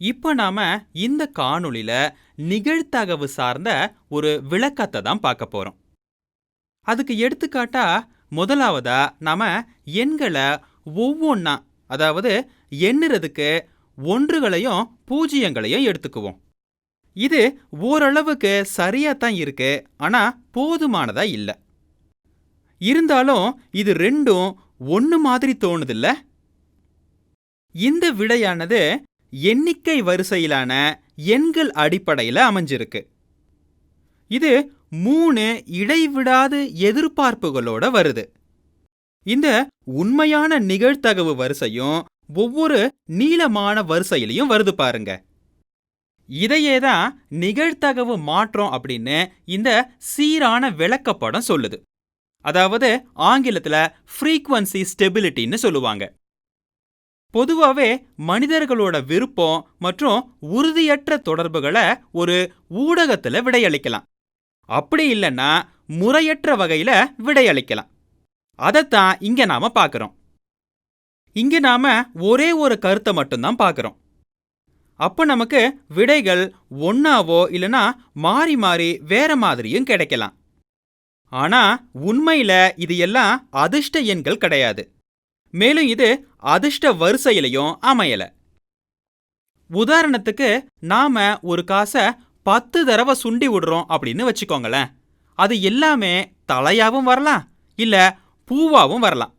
இப்ப நாம இந்த காணொளியில நிகழ்த்தகவு சார்ந்த ஒரு விளக்கத்தை தான் பார்க்க போறோம். அதுக்கு எடுத்துக்காட்டா முதலாவதா நாம எண்களை ஒவ்வொன்றா அதாவது எண்ணுறதுக்கு ஒன்றுகளையும் பூஜ்ஜியங்களையும் எடுத்துக்குவோம். இது ஓரளவுக்கு சரியா தான் இருக்கு ஆனா போதுமானதா இல்ல. இருந்தாலும் இது ரெண்டும் ஒன்று மாதிரி தோணுதில்ல? இந்த விடையானது எண்ணிக்கை வரிசையிலான எண்கள் அடிப்படையில் அமைஞ்சிருக்கு. இது மூணு இடைவிடாது எதிர்பார்ப்புகளோட வருது. இந்த உண்மையான நிகழ்த்தகவு வரிசையும் ஒவ்வொரு நீளமான வரிசையிலையும் வருது பாருங்க. இதையே தான் நிகழ்தகவு மாற்றம் அப்படின்னு இந்த சீரான விளக்கப்படம் சொல்லுது. அதாவது ஆங்கிலத்தில் ஃப்ரீக்வன்சி ஸ்டெபிலிட்டின்னு சொல்லுவாங்க. பொதுவாகவே மனிதர்களோட விருப்பம் மற்றும் உறுதியற்ற தொடர்புகளை ஒரு ஊடகத்தில் விடையளிக்கலாம். அப்படி இல்லைன்னா முறையற்ற வகையில் விடையளிக்கலாம். அதைத்தான் இங்கே நாம பார்க்குறோம் இங்கே நாம ஒரே ஒரு கருத்தை மட்டும்தான் பார்க்குறோம் அப்போ நமக்கு விடைகள் ஒன்னாவோ இல்லைன்னா மாறி மாறி வேற மாதிரியும் கிடைக்கலாம். ஆனா உண்மையில இது எல்லாம் அதிர்ஷ்ட எண்கள் கிடையாது. மேலும் இது அதிர்ஷ்ட வரிசையிலையும் அமையல. உதாரணத்துக்கு நாம ஒரு காசை பத்து தடவை சுண்டி விடுறோம் அப்படின்னு வச்சுக்கோங்களேன். அது எல்லாமே தலையாவும் வரலாம் இல்ல பூவாவும் வரலாம்.